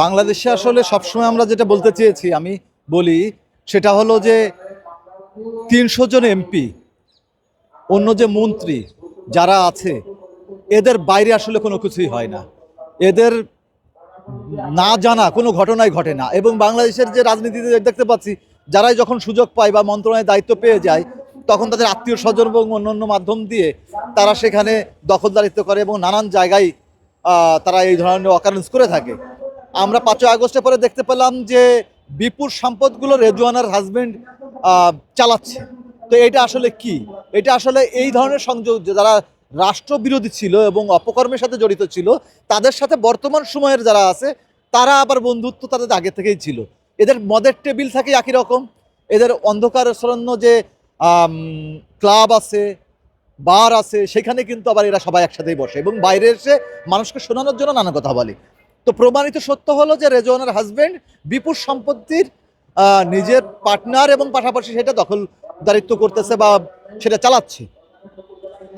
বাংলাদেশে আসলে সবসময় আমরা যেটা বলতে চেয়েছি, আমি বলি, সেটা হলো যে তিনশো জন এমপি, অন্য যে মন্ত্রী যারা আছে, এদের বাইরে আসলে কোনো কিছুই হয় না। এদের না জানা কোনো ঘটনাই ঘটে না। এবং বাংলাদেশের যে রাজনীতিতে দেখতে পাচ্ছি, যারাই যখন সুযোগ পায় বা মন্ত্রণালয়ের দায়িত্ব পেয়ে যায়, তখন তাদের আত্মীয় স্বজন এবং অন্যান্য মাধ্যম দিয়ে তারা সেখানে দখলদারিত্ব করে এবং নানান জায়গায় তারা এই ধরনের অকারেন্স করে থাকে। আমরা পাঁচই আগস্টের পরে দেখতে পেলাম যে বিপুল সম্পদগুলো রেজওয়ানার হাজবেন্ড চালাচ্ছে। তো এটা আসলে কি? এটা আসলে এই ধরনের সংযোগ যারা রাষ্ট্রবিরোধী ছিল এবং অপকর্মের সাথে জড়িত ছিল, তাদের সাথে বর্তমান সময়ের যারা আছে, তারা আবার বন্ধুত্ব তাদের আগে থেকেই ছিল। এদের মদের টেবিল থাকে একই রকম। এদের অন্ধকার সরণ্য যে ক্লাব আছে, বার আছে, সেখানে কিন্তু আবার এরা সবাই একসাথেই বসে এবং বাইরে এসে মানুষকে শোনানোর জন্য নানা কথা বলে। তো প্রমাণিত সত্য হলো যে রেজওয়ানের হাজব্যান্ড বিপুল সম্পত্তির নিজের পার্টনার এবং পাশাপাশি সেটা দখলদারিত্ব করতেছে বা সেটা চালাচ্ছে।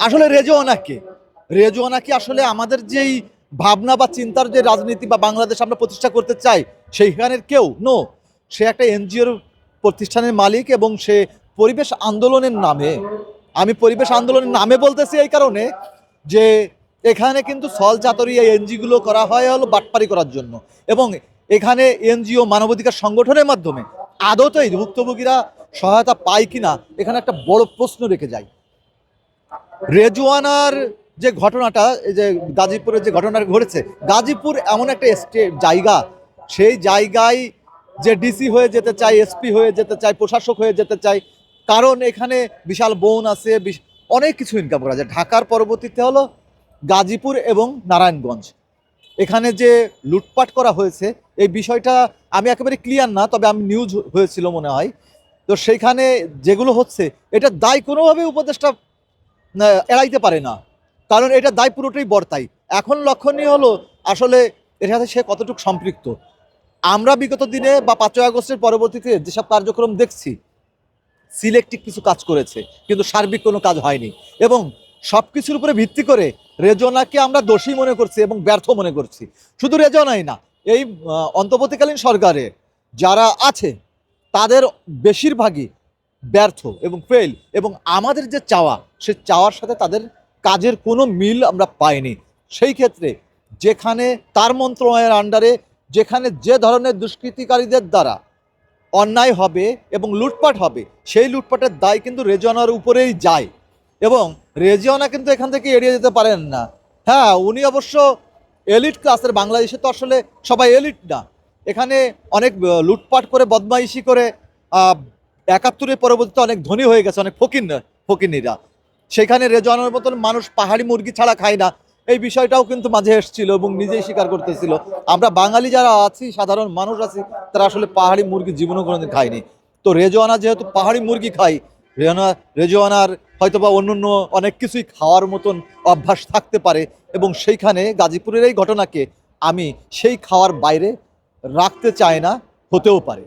আসলে রেজওয়ানা কে? রেজওয়ানা কি আসলে আমাদের যেই ভাবনা বা চিন্তার যে রাজনীতি বা বাংলাদেশ আমরা প্রতিষ্ঠা করতে চাই, সেইখানের কেউ? নো সে একটা এনজিওর প্রতিষ্ঠানের মালিক এবং সে পরিবেশ আন্দোলনের নামে, আমি পরিবেশ আন্দোলনের নামে বলতেছি এই কারণে যে এখানে কিন্তু সল চাতরি এই এনজিগুলো করা হয় হলো বাটপারি করার জন্য। এবং এখানে এনজিও মানবাধিকার সংগঠনের মাধ্যমে আদতেই ভুক্তভোগীরা সহায়তা পায় কিনা, এখানে একটা বড় প্রশ্ন রেখে যায় রেজওয়ানার যে ঘটনাটা, এই যে গাজীপুরের যে ঘটনাটা ঘটেছে, গাজীপুর এমন একটা স্টেট জায়গা, সেই জায়গায় যে ডিসি হয়ে যেতে চায় এসপি হয়ে যেতে চায়, প্রশাসক হয়ে যেতে চায়, কারণ এখানে বিশাল বোন আছে অনেক কিছু ইনকাম করা যায়। ঢাকার পরবর্তীতে হলো গাজীপুর এবং নারায়ণগঞ্জ। এখানে যে লুটপাট করা হয়েছে, এই বিষয়টা আমি একেবারে ক্লিয়ার না, তবে আমি নিউজ হয়েছিল মনে হয়। তো সেইখানে যেগুলো হচ্ছে, এটা দায় কোনোভাবে উপদেষ্টা এড়াইতে পারে না। কারণ এটা দায় পুরোটাই বর্তাই এখন লক্ষণীয় হলো, আসলে এর সাথে সে কতটুকু সম্পৃক্ত। আমরা বিগত দিনে বা পাঁচই আগস্টের পরবর্তীতে যেসব কার্যক্রম দেখছি সিলেক্টিভ কিছু কাজ করেছে, কিন্তু সার্বিক কোনো কাজ হয়নি। এবং সব কিছুর উপরে ভিত্তি করে রেজনাকে আমরা দোষী মনে করছি এবং ব্যর্থ মনে করছি। শুধু রেজনাই না, এই অন্তর্বর্তীকালীন সরকারে যারা আছে, তাদের বেশিরভাগই ব্যর্থ এবং ফেল এবং আমাদের যে চাওয়া, সে চাওয়ার সাথে তাদের কাজের কোনো মিল আমরা পাইনি। সেই ক্ষেত্রে যেখানে তার মন্ত্রণালয়ের আন্ডারে যেখানে যে ধরনের দুষ্কৃতিকারীদের দ্বারা অন্যায় হবে এবং লুটপাট হবে, সেই লুটপাটের দায় কিন্তু রেজনার উপরেই যায়। এবং রেজিওনা কিন্তু এখান থেকে এড়িয়ে যেতে পারেন না। হ্যাঁ উনি অবশ্য এলিট ক্লাসের বাংলাদেশে তো আসলে সবাই এলিট না। এখানে অনেক লুটপাট করে, বদমাইশি করে একাত্তরের পরবর্তীতে অনেক ধনী হয়ে গেছে, অনেক ফকির ফকিরনিরা সেখানে রেজওয়ানের মতন মানুষ পাহাড়ি মুরগি ছাড়া খায় না। এই বিষয়টাও কিন্তু মাঝে এসেছিল এবং নিজেই স্বীকার করতেছিল। আমরা বাঙালি যারা আছি, সাধারণ মানুষ আছি, তারা আসলে পাহাড়ি মুরগি জীবনও কোনোদিন খায়নি তো রেজওয়ানা যেহেতু পাহাড়ি মুরগি খাই রেজওয়ানা রেজওয়ানার হয়তোবা অন্য অন্য অনেক কিছুই খাওয়ার মতন অভ্যাস থাকতে পারে এবং সেইখানে গাজীপুরের এই ঘটনাকে আমি সেই খাওয়ার বাইরে রাখতে চাই না, হতেও পারে।